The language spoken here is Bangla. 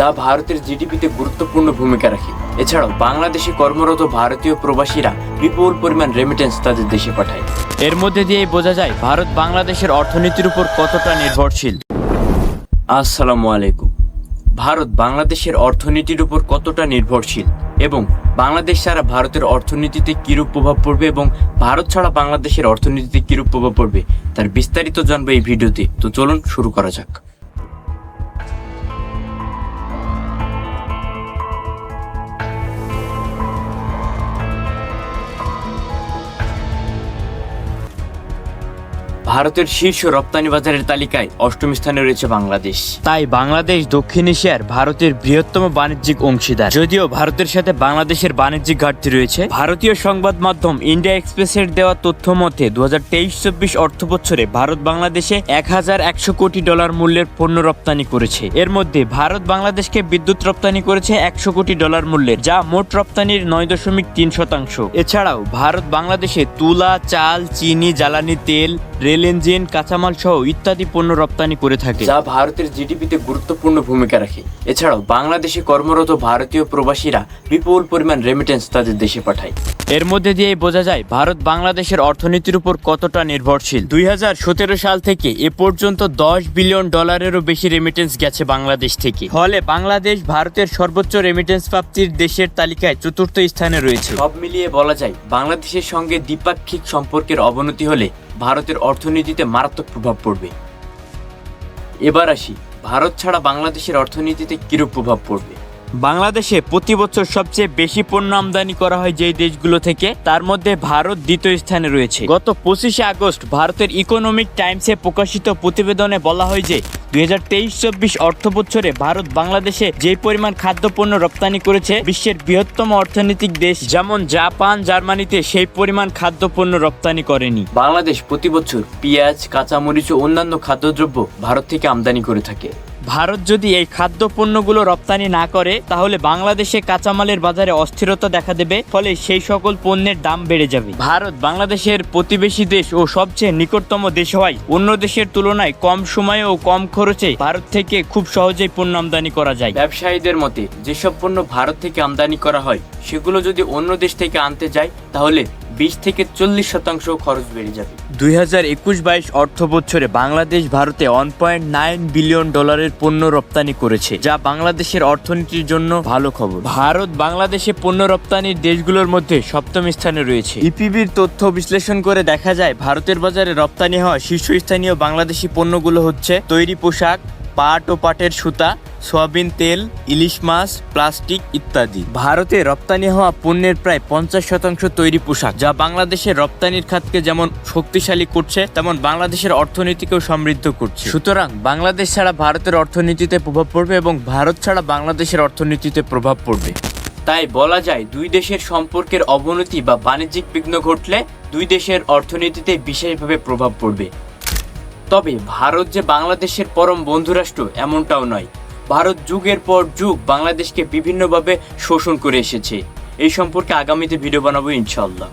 যা ভারতের জিডিপিতে গুরুত্বপূর্ণ ভূমিকা রাখে। এছাড়াও বাংলাদেশে কর্মরত ভারতীয় প্রবাসীরা বিপুল পরিমাণ রেমিটেন্স তাদের দেশে পাঠায়। এর মধ্যে দিয়েই বোঝা যায়, ভারত বাংলাদেশের অর্থনীতির উপর কতটা নির্ভরশীল। আসসালামু আলাইকুম। ভারত বাংলাদেশের অর্থনীতির উপর কতটা নির্ভরশীল এবং বাংলাদেশ ছাড়া ভারতের অর্থনীতিতে কিরূপ প্রভাব পড়বে এবং ভারত ছাড়া বাংলাদেশের অর্থনীতিতে কিরূপ প্রভাব পড়বে, তার বিস্তারিত জানবে এই ভিডিওতে। তো চলুন শুরু করা যাক। ভারতের শীর্ষ রপ্তানি বাজারের তালিকায় অষ্টম স্থানে রয়েছে বাংলাদেশ। তাই বাংলাদেশ, দক্ষিণ এশিয়ার ভারতের বৃহত্তম বাণিজ্যিক অংশীদার। যদিও ভারতের সাথে বাংলাদেশের বাণিজ্যিক ঘাটতি রয়েছে, ভারতীয় সংবাদ মাধ্যম ইন্ডিয়া এক্সপ্রেসের দেওয়া তথ্য মতে দু হাজার তেইশ চব্বিশ অর্থ বছরে ভারত বাংলাদেশে এক হাজার একশো কোটি ডলার মূল্যের পণ্য রপ্তানি করেছে। এর মধ্যে ভারত বাংলাদেশকে বিদ্যুৎ রপ্তানি করেছে একশো কোটি ডলার মূল্যের, যা মোট রপ্তানির নয় দশমিক তিন শতাংশ। এছাড়াও ভারত বাংলাদেশে তুলা, চাল, চিনি, জ্বালানি তেল রেল ইঞ্জিন কাঁচামাল সহ ইত্যাদি পণ্য রপ্তানি করে থাকে। যা ভারতের জিডিপিতে গুরুত্বপূর্ণ ভূমিকা রাখে। এছাড়াও বাংলাদেশে কর্মরত ভারতীয় প্রবাসীরা বিপুল পরিমাণ রেমিটেন্স তাদের দেশে পাঠায়। এর মধ্যে দিয়েই বোঝা যায় ভারত বাংলাদেশের অর্থনীতির উপর কতটা নির্ভরশীল। দুই হাজার সতেরো সাল থেকে এ পর্যন্ত দশ বিলিয়ন ডলারেরও বেশি রেমিটেন্স গেছে বাংলাদেশ থেকে। ফলে বাংলাদেশ ভারতের সর্বোচ্চ রেমিটেন্স প্রাপ্তির দেশের তালিকায় চতুর্থ স্থানে রয়েছে। সব মিলিয়ে বলা যায় বাংলাদেশের সঙ্গে দ্বিপাক্ষিক সম্পর্কের অবনতি হলে ভারতের অর্থনীতিতে মারাত্মক প্রভাব পড়বে। এবার আসি, ভারত ছাড়া বাংলাদেশের অর্থনীতিতে কিরূপ প্রভাব পড়বে? বাংলাদেশে প্রতি বছর সবচেয়ে বেশি পণ্য আমদানি করা হয় যেই দেশগুলো থেকে, তার মধ্যে ভারত দ্বিতীয় স্থানে রয়েছে। গত পঁচিশে আগস্ট ভারতের ইকোনমিক টাইমসে প্রকাশিত প্রতিবেদনে বলা হয় যে দুই হাজার তেইশ চব্বিশ অর্থ বছরে ভারত বাংলাদেশে যে পরিমাণ খাদ্যপণ্য রপ্তানি করেছে, বিশ্বের বৃহত্তম অর্থনৈতিক দেশ যেমন জাপান, জার্মানিতে সেই পরিমাণ খাদ্যপণ্য রপ্তানি করেনি। বাংলাদেশ প্রতি বছর পেঁয়াজ, কাঁচামরিচ ও অন্যান্য খাদ্যদ্রব্য ভারত থেকে আমদানি করে থাকে। ভারত যদি এই খাদ্য পণ্যগুলো রপ্তানি না করে, তাহলে বাংলাদেশে কাঁচামালের বাজারে অস্থিরতা দেখা দেবে, ফলে সেই সকল পণ্যের দাম বেড়ে যাবে। ভারত বাংলাদেশের প্রতিবেশী দেশ ও সবচেয়ে নিকটতম দেশ হওয়ায় অন্য দেশের তুলনায় কম সময়ে ও কম খরচে ভারত থেকে খুব সহজেই পণ্য আমদানি করা যায়। ব্যবসায়ীদের মতে, যেসব পণ্য ভারত থেকে আমদানি করা হয়, সেগুলো যদি অন্য দেশ থেকে আনতে যায়, তাহলে বিশ থেকে চল্লিশ শতাংশ খরচ বেড়ে যাবে। দুই হাজার একুশ বাইশ অর্থ বছরে বাংলাদেশ ভারতে ওয়ান পয়েন্ট নাইন বিলিয়ন ডলারের পণ্য রপ্তানি করেছে যা বাংলাদেশের অর্থনীতির জন্য ভালো খবর। ভারত বাংলাদেশে পণ্য রপ্তানির দেশগুলোর মধ্যে সপ্তম স্থানে রয়েছে। ইপিবির তথ্য বিশ্লেষণ করে দেখা যায় ভারতের বাজারে রপ্তানি হওয়া শীর্ষস্থানীয় বাংলাদেশি পণ্যগুলো হচ্ছে তৈরি পোশাক পাট ও পাটের সুতা সয়াবিন তেল, ইলিশ মাছ, প্লাস্টিক ইত্যাদি। ভারতে রপ্তানি হওয়া পণ্যের প্রায় পঞ্চাশ শতাংশ তৈরি পোশাক, যা বাংলাদেশের রপ্তানির খাতকে যেমন শক্তিশালী করছে, তেমন বাংলাদেশের অর্থনীতিকেও সমৃদ্ধ করছে। সুতরাং বাংলাদেশ ছাড়া ভারতের অর্থনীতিতে প্রভাব পড়বে এবং ভারত ছাড়া বাংলাদেশের অর্থনীতিতে প্রভাব পড়বে। তাই বলা যায়, দুই দেশের সম্পর্কের অবনতি বা বাণিজ্যিক বিঘ্ন ঘটলে দুই দেশের অর্থনীতিতে বিশেষভাবে প্রভাব পড়বে। তবে ভারত যে বাংলাদেশের পরম বন্ধুরাষ্ট্র, এমনটাও নয়। ভারত যুগের পর যুগ বাংলাদেশকে বিভিন্নভাবে শোষণ করে এসেছে। এই সম্পর্কে আগামীতে ভিডিও বানাবো ইনশাল্লাহ